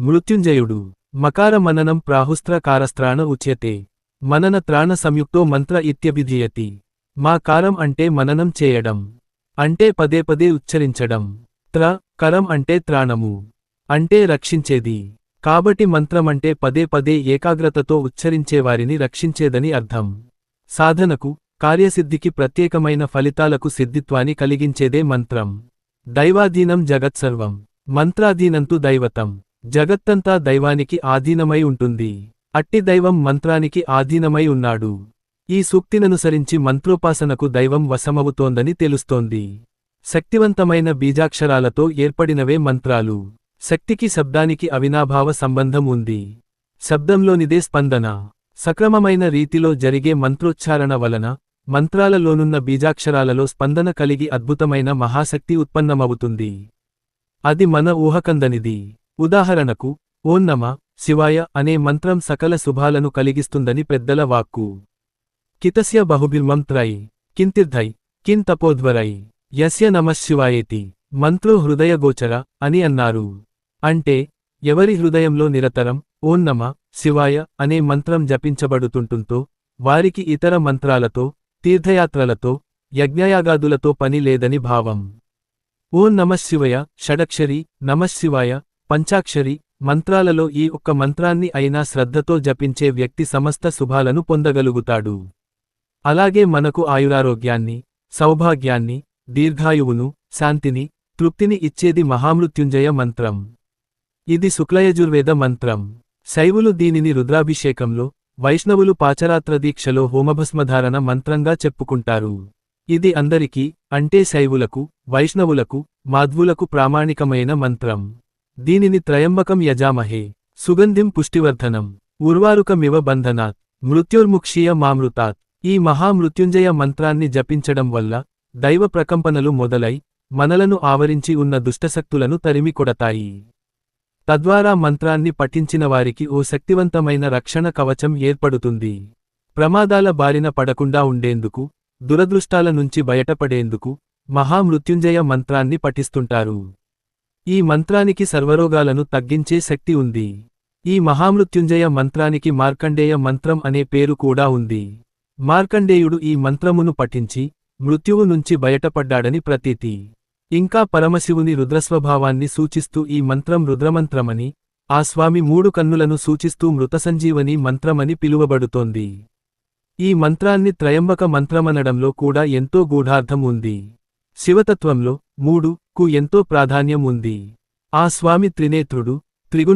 మృత్యుంజయుడు. మకార మననం ప్రాహుస్త్ర కారస్త్రాణ ఉచ్యతే. మనన త్రాణ సంయుక్తో మంత్ర ఇత్యభిధీయతి. మా కారం అంటే మననం చేయడం. అంటే పదే పదే ఉచ్చరించడం. త్ర కరం అంటే త్రాణము. అంటే రక్షించేది. కాబట్టి మంత్రమంటే పదే పదే ఏకాగ్రతతో ఉచ్చరించేవారిని రక్షించేదని అర్థం. సాధనకు కార్యసిద్ధికి ప్రత్యేకమైన ఫలితాలకు సిద్ధిత్వాన్ని కలిగించేదే మంత్రం. దైవాధీనం జగత్సర్వం. మంత్రాధీనంతు దైవతం. జగత్తంతా దైవానికి ఆధీనమై ఉంటుంది. అట్టి దైవం మంత్రానికి ఆధీనమై ఉన్నాడు. ఈ సూక్తిననుసరించి మంత్రోపాసనకు దైవం వశమవుతోందని తెలుస్తోంది. శక్తివంతమైన బీజాక్షరాలతో ఏర్పడినవే మంత్రాలు. శక్తికి శబ్దానికి అవినాభావ సంబంధం ఉంది. శబ్దంలోనిదే స్పందన. సక్రమమైన రీతిలో జరిగే మంత్రోచ్చారణ వలన మంత్రాలలోనున్న బీజాక్షరాలలో స్పందన కలిగి అద్భుతమైన మహాశక్తి ఉత్పన్నమవుతుంది. అది మన ఊహకందనిది. ఉదాహరణకు ఓం నమ శివాయ అనే మంత్రం సకల శుభాలను కలిగిస్తుందని పెద్దల వాక్కు. కితస్య బహుభిర్మం త్రై కింతిర్ధై కిన్ తపోధ్వరై యస్య నమశివాయేతి మంత్రో హృదయగోచర అని అన్నారు. అంటే ఎవరి హృదయంలో నిరతరం ఓం నమ శివాయ అనే మంత్రం జపించబడుతుంటుంతో వారికి ఇతర మంత్రాలతో తీర్థయాత్రలతో యజ్ఞయాగాదులతో పని లేదని భావం. ఓం నమశివయ షడక్షరి నమశివాయ పంచాక్షరి మంత్రాలలో ఈ ఒక్క మంత్రాన్ని అయినా శ్రద్ధతో జపించే వ్యక్తి సమస్త శుభాలను పొందగలుగుతాడు. అలాగే మనకు ఆయురారోగ్యాన్ని సౌభాగ్యాన్ని దీర్ఘాయువును శాంతిని తృప్తిని ఇచ్చేది మహామృత్యుంజయ మంత్రం. ఇది శుక్లయజుర్వేద మంత్రం. శైవులు దీనిని రుద్రాభిషేకంలో వైష్ణవులు పాచరాత్రదీక్షలో హోమభస్మధారణ మంత్రంగా చెప్పుకుంటారు. ఇది అందరికీ అంటే శైవులకు వైష్ణవులకు మాధ్వులకు ప్రామాణికమైన మంత్రం. దీనిని త్రయంబకం యజామహే. సుగంధిం పుష్టివర్ధనం. ఉర్వారుకమివ బంధనాత్. మృత్యుర్ముక్షీయ మామృతాత్. ఈ మహామృత్యుంజయ మంత్రాన్ని జపించడం వల్ల దైవ ప్రకంపనలు మొదలై మనలను ఆవరించి ఉన్న దుష్టశక్తులను తరిమి కొడతాయి. తద్వారా మంత్రాన్ని పఠించిన వారికి ఓ శక్తివంతమైన రక్షణ కవచం ఏర్పడుతుంది. ప్రమాదాల బారిన పడకుండా ఉండేందుకు దురదృష్టాల నుంచి బయటపడేందుకు మహామృత్యుంజయ మంత్రాన్ని పఠిస్తుంటారు. ఈ మంత్రానికి సర్వరోగాలను తగ్గించే శక్తి ఉంది. ఈ మహామృత్యుంజయ మంత్రానికి మార్కండేయ మంత్రం అనే పేరు కూడా ఉంది. మార్కండేయుడు ఈ మంత్రమును పఠించి మృత్యువు నుంచి బయటపడ్డాడని ప్రతీతి. ఇంకా పరమశివుని రుద్రస్వభావాన్ని సూచిస్తూ ఈ మంత్రం రుద్రమంత్రమని ఆ స్వామి మూడు కన్నులను సూచిస్తూ మృతసంజీవని మంత్రమని పిలువబడుతోంది. ఈ మంత్రాన్ని త్రయంబక మంత్రమనడంలో కూడా ఎంతో గూఢార్థం ఉంది. శివతత్వంలో మూడు కు ఎంతో ప్రాధాన్యం ఉంది. ఆ స్వామి త్రినేత్రుడు త్రిగుణ